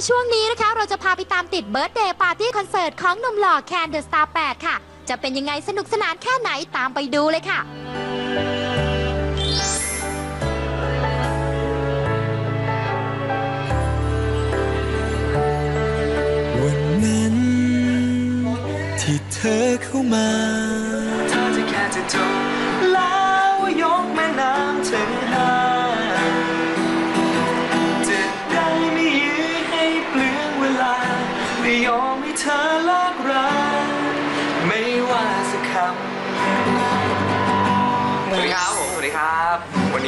มาช่วงนี้นะคะ เราจะพาไปตามติดเบิร์ d เดย์ปาร์ตี้คอนเสิร์ตของหนุ่มหล่อแคนเดอะสตาร์8ค่ะ จะเป็นยังไงสนุกสนานแค่ไหนตามไปดูเลยค่ะวันนั้นที่เธอเข้ามาถ้าจะแค่จะจบ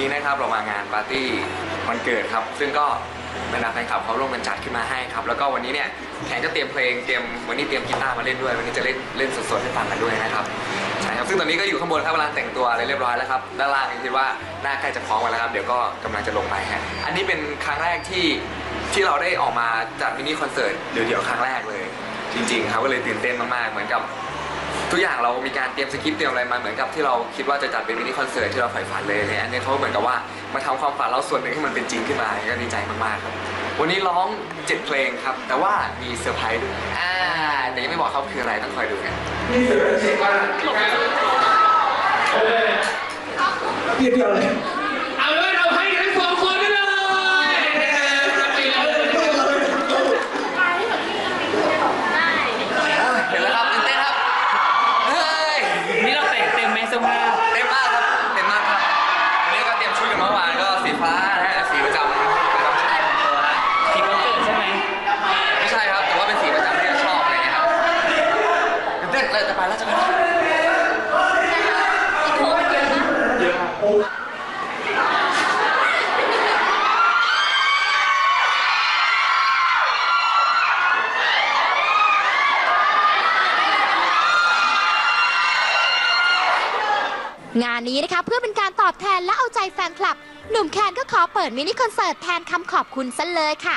นี้นะครับเรามางานปาร์ตี้วันเกิดครับ ซึ่งก็บรรดาแฟนคลับเขาร่วมกันจัดขึ้นมาให้ครับ แล้วก็วันนี้เนี่ยแขกจะเตรียมเพลงเตรียมวันนี้เตรียมกีตาร์มาเล่นด้วย วันนี้จะเล่นเล่นสดๆให้ฟังกันด้วยนะครับใช่ครับซึ่งตอนนี้ก็อยู่ข้างบนครับกำลังแต่งตัวอะไรเรียบร้อยแล้วครับด้านล่างคิดว่าน่าใกล้จะพร้อมกันแล้วครับเดี๋ยวก็กำลังจะลงไปฮะอันนี้เป็นครั้งแรกที่ที่เราได้ออกมาจัดมินิคอนเสิร์ตเดี่ยวๆครั้งแรกเลย จริงๆครับก็เลยตื่นเต้นมากๆเหมือนกับ ทุกอย่างเรามีการเตรียมสคริปต์เตรียมอะไรมาเหมือนกับที่เราคิดว่าจะจัดเป็นมินิคอนเสิร์ตที่เราใฝ่ฝันเลยเนี่ยอันนี้เขาเหมือนกับว่ามาทำความฝันเราส่วนหนึ่งให้มันเป็นจริงขึ้นมาก็ดีใจมากๆครับวันนี้ร้องเจ็ดเพลงครับ แต่ว่ามีเซอร์ไพรส์ด้วยอ่าแต่ยังไม่บอกเขาคืออะไรต้องคอยดูกันเอาเลยเราให้ทั้งสองคนไปเลย เห็นแล้วครับตื่นเต้นครับเฮ้ย นี่เราแต่งเต็มไหมเสื้อผ้า เต็มมากครับเต็มมากครับวันนี้ก็เตรียมชุดกันเมื่อวานก็สีฟ้านะฮะสีประจำประจำชาติของตัวฮะ ทีมวันเกิดใช่ไหม ไม่ใช่ครับ แต่ว่าเป็นสีประจำที่เราชอบอะไรเงี้ยครับเต้นเลยจะไปแล้วจะไปแล้วเยอะครับ งานนี้นะคะเพื่อเป็นการตอบแทนและเอาใจแฟนคลับ หนุ่มแคนก็ขอเปิดมินิคอนเสิร์ตแทนคำขอบคุณซะเลยค่ะ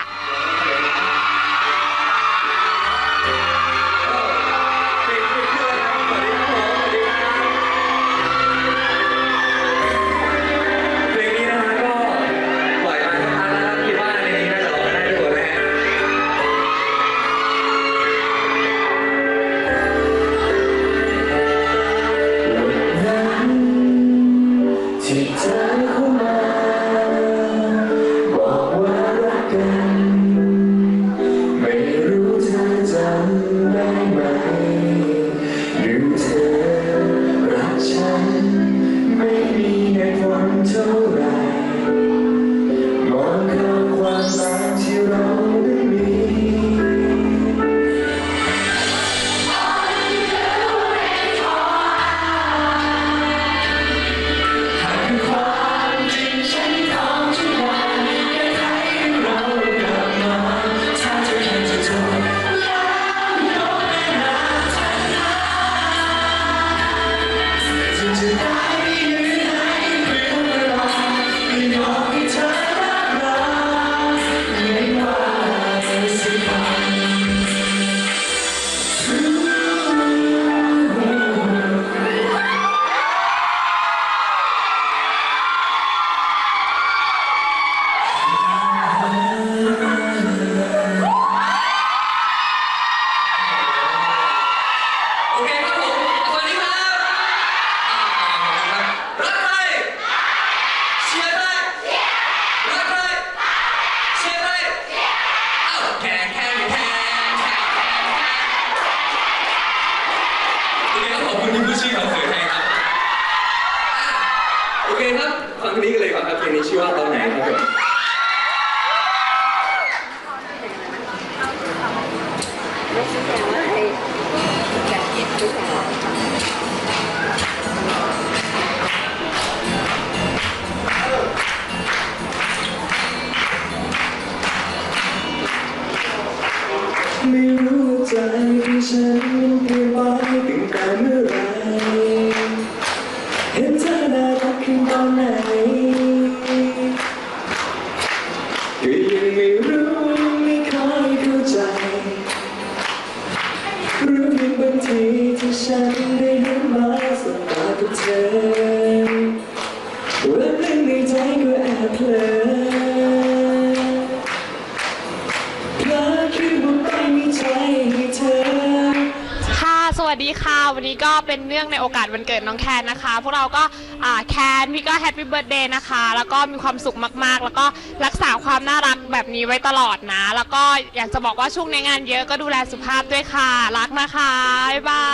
เป็นเนื่องในโอกาสวันเกิดน้องแคนนะคะ พวกเราก็อ่าแคนพี่ก็แฮปปี้เบิร์ดเดย์นะคะ แล้วก็มีความสุขมากๆ แล้วก็รักษาความน่ารักแบบนี้ไว้ตลอดนะ แล้วก็อยากจะบอกว่าช่วงในงานเยอะก็ดูแลสุขภาพด้วยค่ะ รักนะคะบ๊ายบา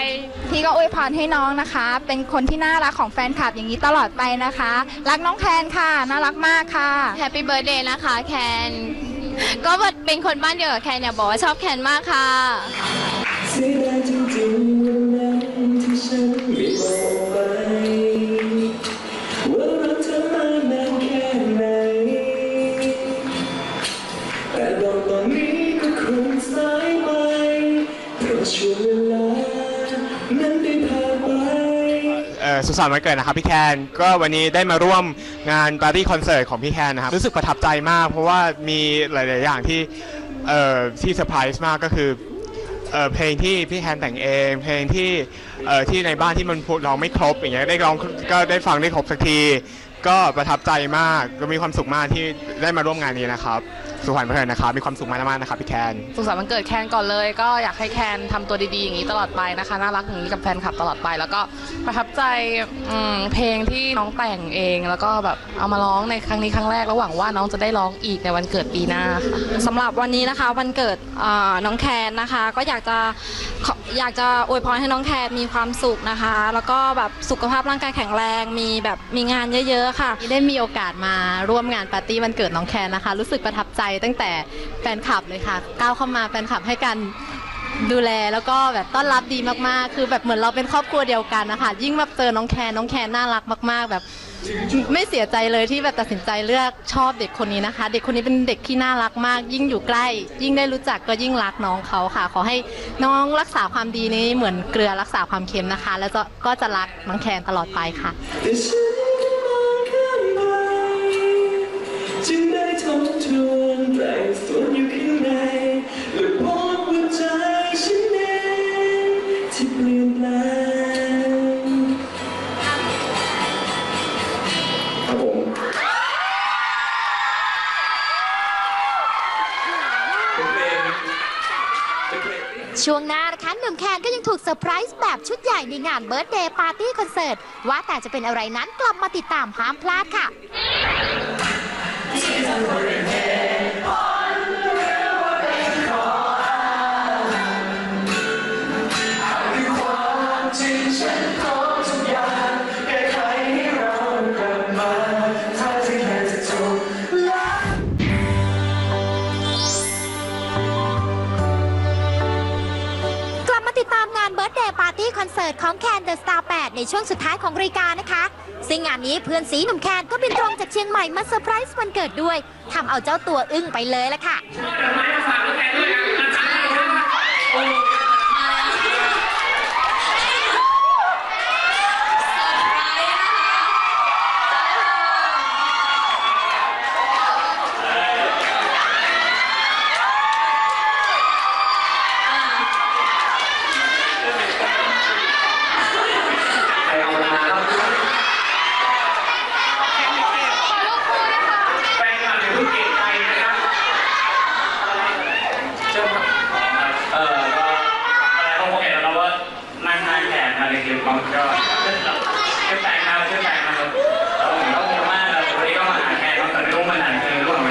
ย พี่ก็อวยพรให้น้องนะคะ เป็นคนที่น่ารักของแฟนคลับอย่างนี้ตลอดไปนะคะ รักน้องแคนค่ะ น่ารักมากค่ะ แฮปปี้เบิร์ดเดย์นะคะแคน ก็เป็นคนบ้านเดียวกับแคนเนี่ยบอกว่าชอบแคนมากค่ะ สุสันต์วันเกิดนะครับพี่แคนก็วันนี้ได้มาร่วมงานปาร์ตี้คอนเสิร์ตของพี่แคนนะครับรู้สึกประทับใจมากเพราะว่ามีหลาย ๆ อย่างที่เอ่อที่เซอร์ไพรส์มากก็คือเอ่อเพลงที่พี่แคนแต่งเอง เพลงที่เอ่อที่ในบ้านที่มันร้องไม่ครบอย่างเงี้ยได้ร้องก็ได้ฟังได้ครบสักที ก็ประทับใจมากก็มีความสุขมากที่ได้มาร่วมงานนี้นะครับ สุขสันต์วันเกิดนะครับมีความสุขมากๆนะครับพี่แคนสุขสันต์วันเกิดแคนก่อนเลย ก็อยากให้แคนทำตัวดีๆอย่างนี้ตลอดไปนะคะน่ารักอย่างนี้กับแฟนคลับตลอดไป แล้วก็ประทับใจอืมเพลงที่น้องแต่งเองแล้วก็แบบ เอามาร้องในครั้งนี้ครั้งแรกแล้วหวังว่าน้องจะได้ร้องอีกในวันเกิดปีหน้าค่ะสำหรับวันนี้นะคะวันเกิดเอ่อน้องแคนนะคะ ก็อยากจะขออยากจะอวยพรให้น้องแคนมีความสุขนะคะ แล้วก็แบบสุขภาพร่างกายแข็งแรงมีแบบมีงานเยอะๆค่ะ ได้มีโอกาสมาร่วมงานปาร์ตี้วันเกิดน้องแคนนะคะ รู้สึกประทับใจตั้งแต่แฟนคลับเลยค่ะ ก้าวเข้ามาแฟนคลับให้การดูแลแล้วก็แบบต้อนรับดีมากๆ คือแบบเหมือนเราเป็นครอบครัวเดียวกันนะคะยิ่งแบบเจอน้องแคนน้องแคนน่ารักมาก ๆ แบบ ไม่เสียใจเลยที่แบบตัดสินใจเลือกชอบเด็กคนนี้นะคะ เด็กคนนี้เป็นเด็กที่น่ารักมาก ยิ่งอยู่ใกล้ ยิ่งได้รู้จักก็ยิ่งรักน้องเขาค่ะ ขอให้น้องรักษาความดีนี้เหมือนเกลือรักษาความเค็มนะคะ แล้วก็จะรักน้องแคนตลอดไปค่ะ ช่วงหน้านะคะหนุ่มแคนก็ยังถูกเซอร์ไพรส์แบบชุดใหญ่ในงานเบิร์ตเดย์ปาร์ตี้คอนเสิร์ต ว่าแต่จะเป็นอะไรนั้นกลับมาติดตามห้ามพลาดค่ะ ร์ตี้คอนเสิร์ตของแคนเดอะสตาร์8ในช่วงสุดท้ายของรายการนะคะ ซึ่งงานนี้เพื่อนสีหนุ่มแคนก็บินตรงจากเชียงใหม่มาเซอร์ไพรส์วันเกิดด้วยทำเอาเจ้าตัวอึ้งไปเลยละค่ะ ดอกไม้มาฝากน้องแคนด้วยนะอาจารย์ครับโอ้ ใครเอามาครับ แฟนคลับอย่าเพิ่งเกลียดใจนะครับเชิญครับ เออก็อะไรเขาคงเห็นแล้วเราว่านั่งทานแขนมาในคลิปมันก็ชื่อแปลกครับชื่อแปลกนะครับแล้วผมก็คงมากเลยวันนี้ก็มาหาแขกแต่ไม่รู้มันไหนคือรู้ไหม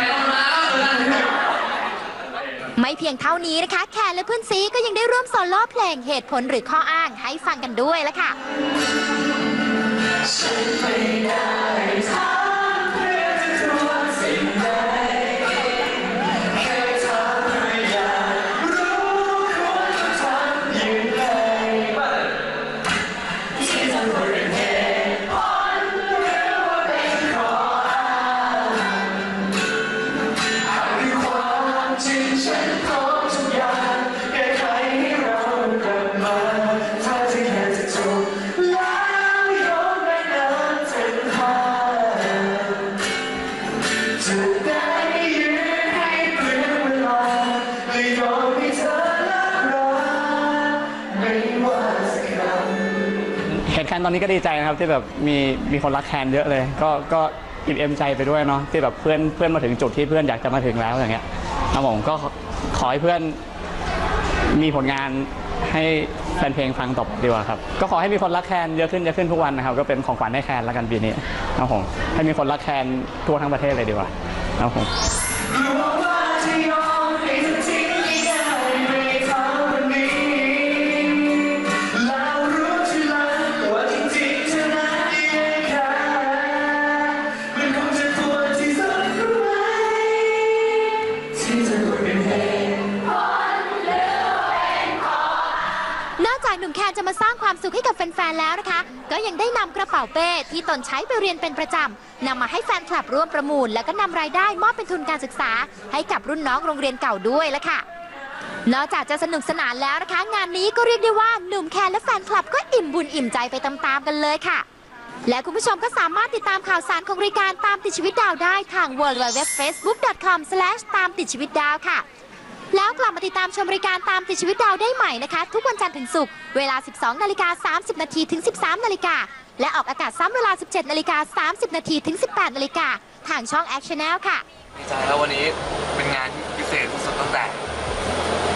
ไม่เพี ยงเท่านี้นะคะ แคนและเพื่อนซีก็ยังได้ร่วมโซโล่เพลงเหตุผลหรือข้ออ้างให้ฟังกันด้วยละค่ะจะ ตอนนี้ก็ดีใจนะครับที่แบบมีมีคนรักแคนเยอะเลย ก็ก็อิ่มเอ็มใจไปด้วยเนาะที่แบบเพื่อนเพื่อนมาถึงจุดที่เพื่อนอยากจะมาถึงแล้วอย่างเงี้ยครับผมก็ขอให้เพื่อนมีผลงานให้แฟนเพลงฟังต่อดีกว่าครับ ก็ขอให้มีคนรักแคนเยอะขึ้นเยอะขึ้นทุกวันนะครับ ก็เป็นของขวัญให้แคนแล้วกันปีนี้ครับผมให้มีคนรักแคนทั่วทั้งประเทศเลยดีกว่าครับผม ความสุขให้กับแฟนๆแล้วนะคะ ก็ยังได้นำกระเป๋าเป้ที่ตนใช้ไปเรียนเป็นประจำนำมาให้แฟนคลับร่วมประมูล แล้วก็นำรายได้มอบเป็นทุนการศึกษา ให้กับรุ่นน้องโรงเรียนเก่าด้วยละค่ะนอกจากจะสนุกสนานแล้วนะคะ งานนี้ก็เรียกได้ว่าหนุ่มแคนและแฟนคลับก็อิ่มบุญอิ่มใจไปตามๆกันเลยค่ะ และคุณผู้ชมก็สามารถติดตามข่าวสารของรายการตามติดชีวิตดาวได้ทาง w w w f a c e b o o k c o m ตามติดชีวิตดาวค่ะ แล้วกลับมาติดตามชมรายการตามติดชีวิตดาวได้ใหม่นะคะ ทุกวันจันทร์ถึงศุกร์เวลา 12 นาฬิกา 30 นาทีถึง 13 นาฬิกา และออกอากาศซ้ำเวลา 17 นาฬิกา 30 นาทีถึง 18 นาฬิกา ทางช่อง Action Channel ค่ะ ดีใจแล้ววันนี้เป็นงานพิเศษที่สุดตั้งแต่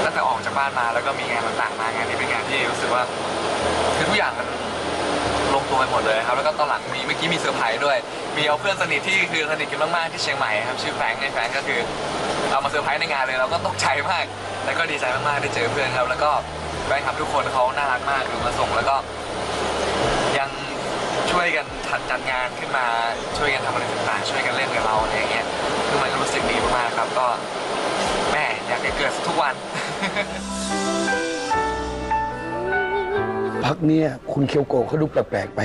ตั้งแต่ออกจากบ้านมาแล้วก็มีงานต่างๆมางานนี้เป็นงานที่รู้สึกว่าคือทุกอย่างมันลงตัวไปหมดเลยครับ แล้วก็ตอนหลังมีเมื่อกี้มีเซอร์ไพรส์ด้วย มีเอาเพื่อนสนิทที่คือสนิทกันมากๆที่เชียงใหม่ครับชื่อแฟรงค์ในแฟรงค์ก็คือเอามาเซอร์ไพรส์ในงานเลยเราก็ตกใจมาก แล้วก็ดีใจมากๆได้เจอเพื่อนครับ แล้วก็แฟนคลับทุกคนเขาน่ารักมากคือมาส่งแล้วก็ ยังช่วยกันจัดจัดงานขึ้นมาช่วยกันทำอะไรต่างๆช่วยกันเล่นกับเราอะไรอย่างเงี้ยคือมันก็รู้สึกดีมากๆครับก็แม่อยากให้เกิดทุกวัน พักเนี้ยคุณเคียวโกะเขาดูแปลกๆไป